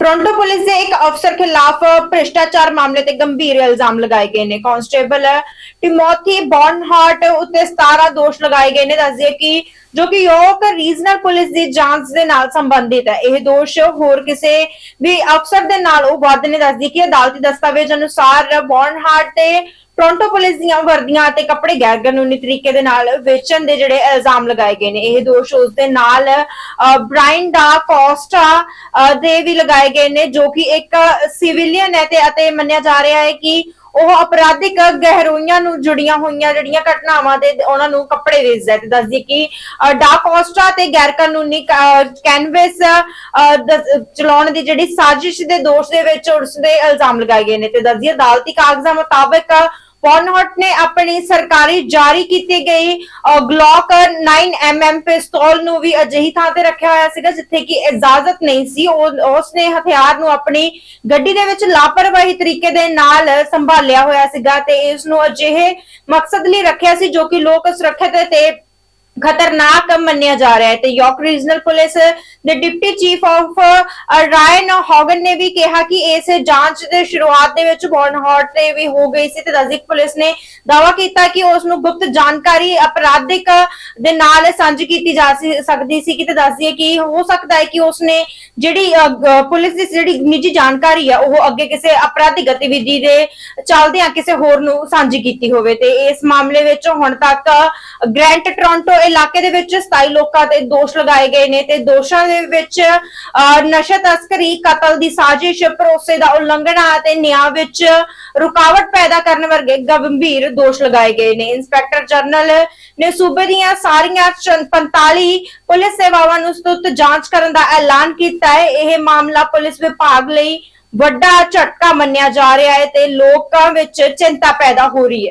Toronto police ਦੇ ਇੱਕ ਅਫਸਰ ਖਿਲਾਫ ਭ੍ਰਿਸ਼ਟਾਚਾਰ ਮਾਮਲੇ ਤੇ ਗੰਭੀਰ ਇਲਜ਼ਾਮ ਲਗਾਏ ਗਏ ਨੇ। ਕਾਂਸਟੇਬਲ ਟਿਮੋਥੀ ਬੌਨਹਾਰਟ ਉੱਤੇ 17 ਦੋਸ਼ ਲਗਾਏ ਗਏ ਨੇ। ਦੱਸਦੇ ਕਿ ਜੋ ਕਿ ਯੋਕ ਰੀਜਨਲ ਪੁਲਿਸ ਦੀ ਜਾਂਚ ਦੇ ਨਾਲ ਸੰਬੰਧਿਤ ਹੈ। ਇਹ ਦੋਸ਼ ਹੋਰ ਕਿਸੇ ਵੀ ਅਫਸਰ ਦੇ ਨਾਲੋਂ ਵੱਧ ਨੇ ਦੱਸਦੀ ਕਿ ਅਦਾਲਤੀ ਦਸਤਾਵੇਜ਼ ਅਨੁਸਾਰ ਬੌਨਹਾਰਟ ਤੇ ਟੋਰਾਂਟੋ ਪੁਲਿਸ ਦੀਆਂ ਵਰਦੀਆਂ ਅਤੇ ਕੱਪੜੇ ਗੈਰ ਕਾਨੂੰਨੀ ਤਰੀਕੇ ਦੇ ਨਾਲ ਵੇਚਣ ਦੇ ਜਿਹੜੇ ਇਲਜ਼ਾਮ ਲਗਾਏ ਗਏ ਨੇ। ਇਹ ਦੋਸ਼ ਉਸ ਦੇ ਨਾਲ ਅਹ, ਦਾ ਕੋਸਟਾ ਦੇ ਵੀ ਲਗਾਏ ਗਏ ਨੇ ਜੋ ਕਿ ਇੱਕ ਸਿਵਿਲੀਅਨ ਹੈ ਤੇ ਅਤੇ ਮੰਨਿਆ ਜਾ ਰਿਹਾ ਹੈ ਕਿ ਉਹ ਅਪਰਾਧਿਕ ਗਹਿਰੋਈਆਂ ਨੂੰ ਜੁੜੀਆਂ ਹੋਈਆਂ ਜਿਹੜੀਆਂ ਘਟਨਾਵਾਂ ਤੇ ਉਹਨਾਂ ਨੂੰ ਕੱਪੜੇ ਵੇਚਦਾ ਹੈ ਤੇ ਦੱਸਦੀ ਕਿ ਡਾਕੋਸਟਾ ਤੇ ਗੈਰ ਕਾਨੂੰਨੀ ਕੈਨਵਸ ਚਲਾਉਣ ਦੀ ਜਿਹੜੀ ਸਾਜ਼ਿਸ਼ ਦੇ ਦੋਸ਼ ਦੇ ਵਿੱਚ ਉਸ ਦੇ ਇਲਜ਼ਾਮ ਲਗਾਏ ਗਏ ਨੇ ਤੇ ਦੱਸਦੀ ਅਦਾਲਤੀ ਕਾਗਜ਼ਾਂ ਮੁਤਾਬਕ ਪੌਨਹਟ ਨੇ ਆਪਣੀ ਸਰਕਾਰੀ ਜਾਰੀ ਕੀਤੀ ਗਈ ਗਲੌਕ 9mm ਪਿਸਤੌਲ ਨੂੰ ਵੀ ਅਜਿਹੀ ਥਾਂ ਤੇ ਰੱਖਿਆ ਹੋਇਆ ਸੀਗਾ, ਜਿੱਥੇ ਕਿ ਇਜਾਜ਼ਤ ਨਹੀਂ ਸੀ। ਉਹ, ਉਸ ਨੇ ਹਥਿਆਰ ਨੂੰ ਆਪਣੀ ਗੱਡੀ ਦੇ ਵਿੱਚ ਲਾਪਰਵਾਹੀ ਤਰੀਕੇ ਦੇ ਨਾਲ ਸੰਭਾਲਿਆ ਹੋਇਆ ਸੀਗਾ ਤੇ ਇਸ ਨੂੰ ਅਜਿਹੇ ਮਕਸਦ ਲਈ ਰੱਖਿਆ ਸੀ ਜੋ ਕਿ ਲੋਕ ਸੁਰੱਖਿਅਤ ਤੇ ਖਤਰਨਾਕ ਮੰਨਿਆ ਜਾ ਰਿਹਾ ਹੈ ਤੇ ਯਾਰਕ ਰੀਜਨਲ ਪੁਲਿਸ ਦੇ deputy chief of Ryan Hogan ਨੇ ਵੀ ਕਿਹਾ ਕਿ ਇਸ ਜਾਂਚ ਦੇ ਸ਼ੁਰੂਆਤ ਦੇ ਵਿੱਚ ਬੌਨਹਾਰਟ ਤੇ ਵੀ ਹੋ ਗਈ ਸੀ ਤੇ ਦਜ਼ਿਕ ਪੁਲਿਸ ਨੇ ਦਾਵਾ ਕੀਤਾ ਕਿ ਉਸ ਨੂੰ ਗੁਪਤ ਜਾਣਕਾਰੀ ਅਪਰਾਧਿਕ ਦੇ ਨਾਲ ਸਾਂਝੀ ਕੀਤੀ ਜਾ ਸਕਦੀ ਸੀ ਕਿ ਤੇ ਦੱਸਦੀ ਕਿ ਹੋ ਸਕਦਾ ਹੈ ਕਿ ਉਸ ਨੇ ਜਿਹੜੀ ਪੁਲਿਸ ਦੀ ਜਿਹੜੀ ਨਿੱਜੀ ਜਾਣਕਾਰੀ ਹੈ, ਉਹ ਅੱਗੇ ਕਿਸੇ ਅਪਰਾਧਿਕ ਗਤੀਵਿਧੀ ਦੇ ਚਲਦਿਆਂ ਕਿਸੇ ਹੋਰ ਨੂੰ ਸਾਂਝੀ ਕੀਤੀ ਹੋਵੇ ਤੇ ਇਸ ਮਾਮਲੇ ਵਿੱਚ ਹੁਣ ਤੱਕ ਗ੍ਰੈਂਟ ਟੋਰਾਂਟੋ ਇਲਾਕੇ ਦੇ ਵਿੱਚ 27 ਲੋਕਾਂ ਤੇ ਦੋਸ਼ ਲਗਾਏ ਗਏ ਨੇ ਤੇ ਦੋਸ਼ਾਂ ਦੇ ਵਿੱਚ ਨਸ਼ਾ ਤਸਕਰੀ, ਕਤਲ ਦੀ ਸਾਜ਼ਿਸ਼, ਭਰੋਸੇ ਦਾ ਉਲੰਘਣਾ ਅਤੇ ਨਿਆਂ ਵਿੱਚ ਰੁਕਾਵਟ ਪੈਦਾ ਕਰਨ ਵਰਗੇ ਗੰਭੀਰ ਦੋਸ਼ ਲਗਾਏ ਗਏ ਨੇ। ਇੰਸਪੈਕਟਰ ਜਨਰਲ ਨੇ ਸੂਬੇ ਦੀਆਂ ਸਾਰੀਆਂ ਚੰ- 45 ਪੁਲਿਸ ਸੇਵਾਵਾਂ ਨੂੰ ਸਤੁੱਤ ਜਾਂਚ ਕਰਨ ਦਾ ਐਲਾਨ ਕੀਤਾ ਹੈ। ਇਹ ਮਾਮਲਾ ਪੁਲਿਸ ਵਿਭਾਗ ਲਈ ਵੱਡਾ ਝਟਕਾ ਮੰਨਿਆ ਜਾ ਰਿਹਾ ਹੈ ਤੇ ਲੋਕਾਂ ਵਿੱਚ ਚਿੰਤਾ ਪੈਦਾ ਹੋ ਰਹੀ ਹੈ।